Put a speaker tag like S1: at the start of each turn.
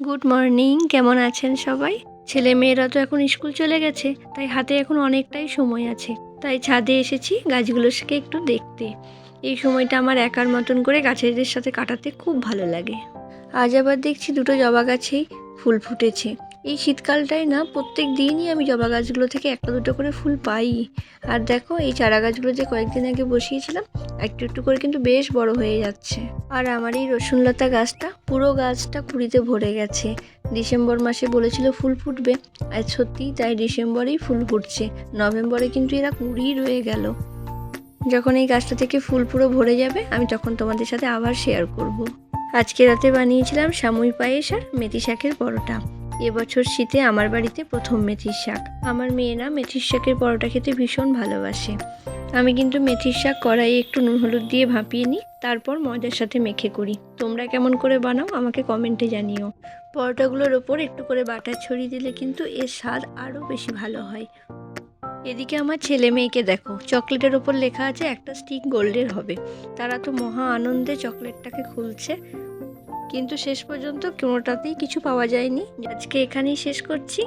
S1: Good morning কেমন আছেন সবাই? ছেলে মেয়েরা তো এখন স্কুল চলে গেছে, তাই হাতে এখন অনেকটাই সময় আছে। তাই ছাদে এসেছি গাছগুলোকে একটু দেখতে। এই সময়টা আমার একার মতন করে গাছেদের সাথে কাটাতে খুব ভালো লাগে। আজ আবার দেখছি দুটো জবা গাছেই ফুল ফুটেছে। এই শীতকালটায় না প্রত্যেক দিনই আমি জবা গাছগুলো থেকে একটা দুটো করে ফুল পাই। আর দেখো, এই চারা গাছগুলো যে কয়েকদিন আগে বসিয়েছিলাম, একটু একটু করে কিন্তু বেশ বড় হয়ে যাচ্ছে। আর আমার এই রসুনলতা গাছটা পুরো গাছটা কুড়িতে ভরে গেছে। ডিসেম্বর মাসে বলেছিল ফুল ফুটবে আর সত্যিই তাই ডিসেম্বরেই ফুল ফুটছে। নভেম্বরে কিন্তু এরা কুড়ি রয়ে গেল। যখন এই গাছটা থেকে ফুল পুরো ভরে যাবে, আমি তখন তোমাদের সাথে আবার শেয়ার করব। আজকে রাতে বানিয়েছিলাম সামুই পায়েস আর মেথি শাকের পরোটা। এবছর শীতে আমার বাড়িতে প্রথম মেথির শাক। আমার মেয়েরা মেথির শাকের পরোটা খেতে ভীষণ ভালোবাসে। আমি কিন্তু মেথির শাক কড়াইয়ে একটু নুন হলুদ দিয়ে ভাপিয়ে নিই, তারপর ময়দার সাথে মেখে করি। তোমরা কেমন করে বানাও আমাকে কমেন্টে জানিও। পরোটাগুলোর ওপর একটু করে বাটার ছড়িয়ে দিলে কিন্তু এর স্বাদ আরও বেশি ভালো হয়। এদিকে আমার ছেলে মেয়েকে দেখো, চকলেটের ওপর লেখা আছে একটা স্টিক গোল্ডের হবে। তারা তো মহা আনন্দে চকলেটটাকে খুলছে। কিন্তু শেষ পর্যন্ত কোনোটাতেই কিছু পাওয়া যায়নি। আজকে এখানেই শেষ করছি।